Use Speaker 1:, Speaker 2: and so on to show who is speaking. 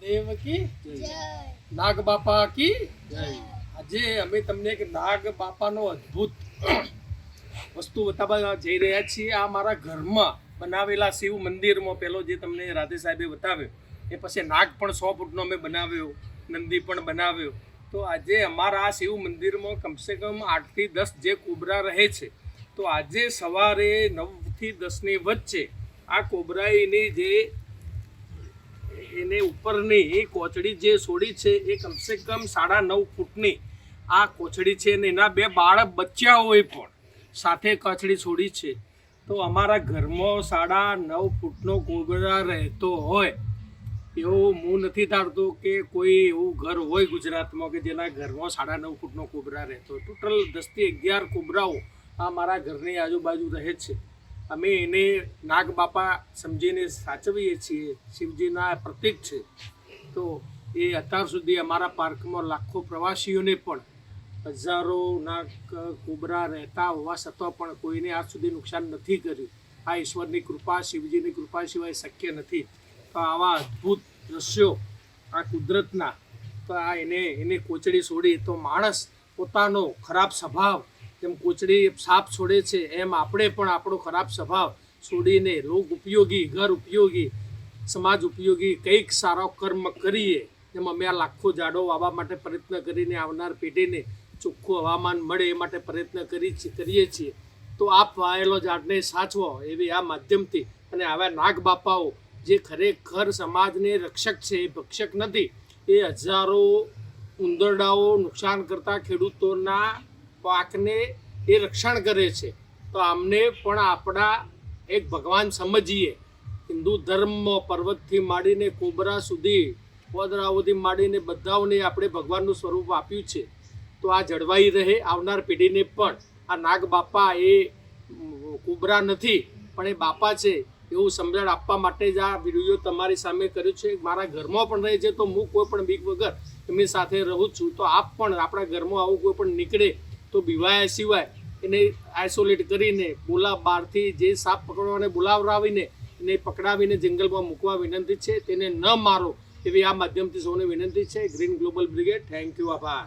Speaker 1: દેવ કી
Speaker 2: જય.
Speaker 1: નાગ બાપા કી?
Speaker 2: જય.
Speaker 1: આજે અમે તમને એક નાગ બાપાનો અદ્ભુત વસ્તુ બતાવવા જઈ રહ્યા છીએ. આ મારા ઘરમાં બનાવેલા શિવ મંદિરમાં. પેલો જે તમને રાધે સાહેબે બતાવ્યો એ પછી નાગ પણ સો ફૂટનો અમે બનાવ્યો નંદી પણ બનાવ્યો. તો આજે અમારા આ શિવ મંદિરમાં કમસે કમ આઠથી દસ જે કોબરા રહે છે તો આજે સવારે નવથી દસની વચ્ચે આ કોબરાઈની જે એને ઉપરની કોચડી જે છોડી છે એ કમસે કમ સાડા નવ ફૂટની આ કોચડી છે ને એના બે બાળક બચ્યા હોય પણ સાથે કોચડી છોડી છે. તો અમારા ઘરમાં સાડા નવ ફૂટનો ગોગડા રહેતો હોય. એવું હું નથી ધારતો કે કોઈ એવું ઘર હોય ગુજરાતમાં કે જેના ઘરમાં સાડા નવ ફૂટનો કોબરા રહેતો ટોટલ દસથી અગિયાર કોબરાઓ આ મારા ઘરની આજુબાજુ રહે છે. અમે એને નાગ બાપા સમજીને સાચવીએ છીએ, શિવજીના પ્રતીક છે. તો એ અત્યાર સુધી અમારા પાર્કમાં લાખો પ્રવાસીઓને પણ હજારો નાગ, કોબરા રહેતા હોવા છતાં પણ કોઈને આજ સુધી નુકસાન નથી કર્યું. આ ઈશ્વરની કૃપા, શિવજીની કૃપા સિવાય શક્ય નથી. તો આવા અદ્ભુત દ્રશ્યો આ કુદરતના, તો આ એને એને કોચડી છોડી તો માણસ પોતાનો ખરાબ સ્વભાવ જેમ કોચડી સાપ છોડે છે, એમ આપણે પણ આપણો ખરાબ સ્વભાવ છોડીને લોક ઉપયોગી, ઘર ઉપયોગી, સમાજ ઉપયોગી કંઈક સારો કર્મ કરીએ, એમ અમે આ લાખો ઝાડો વાવવા માટે પ્રયત્ન કરીને આવનાર પેઢીને ચોખ્ખું હવામાન મળે એ માટે પ્રયત્ન કરી કરીએ છીએ. તો આપ વાયેલો ઝાડને સાચવો એવી આ માધ્યમથી અને આવા નાગ બાપાઓ જે ખરેખર સમાજને રક્ષક છે, એ ભક્ષક નથી, એ હજારો ઉંદરડાઓ નુકસાન કરતા ખેડૂતોના પાકને એ રક્ષણ કરે છે. તો આમને પણ આપણા એક ભગવાન સમજીએ. હિન્દુ ધર્મ પર્વતથી માંડીને કોબરા સુધી પોદરા માંડીને બધાઓને આપણે ભગવાનનું સ્વરૂપ આપ્યું છે. તો આ જળવાઈ રહે આવનાર પેઢીને પણ. આ નાગ બાપા એ કોબરા નથી, પણ એ બાપા છે. એવું સમજણ આપવા માટે જ આ વીડિયો તમારી સામે કર્યો છે. મારા ઘરમાં પણ રહે છે તો હું કોઈ પણ બીક વગર એમની સાથે રહું છું. તો આપ પણ આપણા ઘરમાં આવું કોઈ પણ નીકળે તો બીવાયા સિવાય એને આઇસોલેટ કરીને બોલા બહારથી જે સાપ પકડવાને બોલાવરાવીને એને પકડાવીને જંગલમાં મૂકવા વિનંતી છે. તેને ન મારો એવી આ માધ્યમથી સૌને વિનંતી છે. Green global brigade thank you આભાર.